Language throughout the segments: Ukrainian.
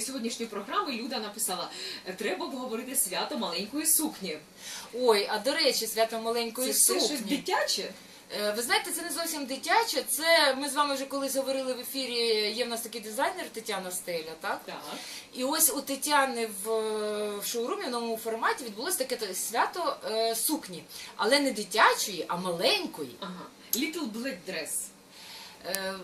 сьогоднішньої програми Люда написала: треба обговорити свято маленької сукні. Ой, а до речі, свято маленької Це все щось дитяче. Е, Ви знаєте, це не зовсім дитяче. Це ми з вами вже колись говорили в ефірі. Є в нас такий дизайнер Тетяна Стеля, так? Так. І ось у Тетяни в, в шоурумі в новому форматі відбулося таке свято е, сукні, але не дитячої, а маленької. Ага. Little Black Dress. Е,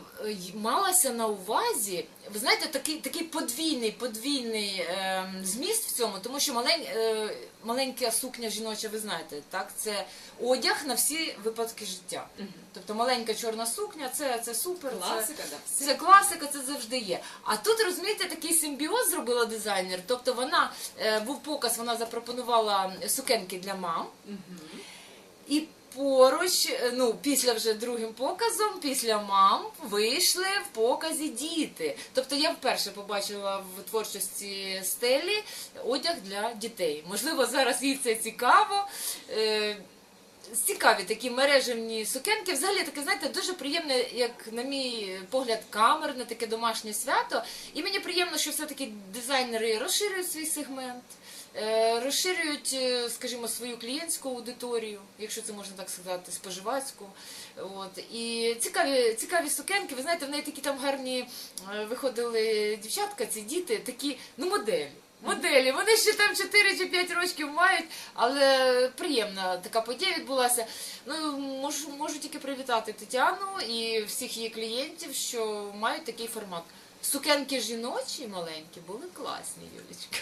малася на увазі, ви знаєте, такий, такий подвійний, подвійний е, зміст в цьому, тому що малень, е, маленька сукня жіноча, ви знаєте, так, це одяг на всі випадки життя. Тобто маленька чорна сукня, це, це супер. це- Класика, да. це класика, це завжди є. А тут розумієте, такий симбіоз зробила дизайнер. Тобто вона е, був показ, вона запропонувала сукенки для мам. І поруч, е, ну після вже другим показом, після мам вийшли в показі діти. Тобто я вперше побачила в творчості стелі одяг для дітей. Можливо, зараз їй це цікаво. Цікаві такі мережевні сукенки. Взагалі таке, знаєте, дуже приємне, як на мій погляд, камерне, таке домашнє свято. І мені приємно, що все-таки дизайнери розширюють свій сегмент, е, розширюють, е, скажімо, свою клієнтську аудиторію, якщо це можна так сказати, споживацьку. От. І цікаві, цікаві сукенки. Ви знаєте, в неї такі там гарні е, виходили дівчатка, ці діти, такі, ну, моделі. Моделі, вони ще там 4 чи 5 років мають, але приємна така подія відбулася. Ну можу, можу тільки привітати Тетяну і всіх її клієнтів, що мають такий формат. Сукенки жіночі маленькі були класні, Юлічка.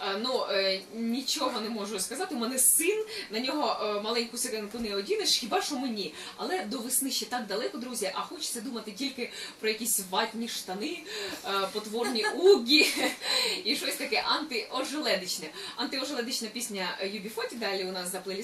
Е, Ну, е, нічого не можу сказати. У мене син, на нього е, маленьку сиренку не одінеш, хіба що мені. Але до весни ще так далеко, друзі, а хочеться думати тільки про якісь ватні штани, е, потворні угі і щось таке антиожеледичне. Антиожеледична пісня Юбі Фоті далі у нас за плейлістом.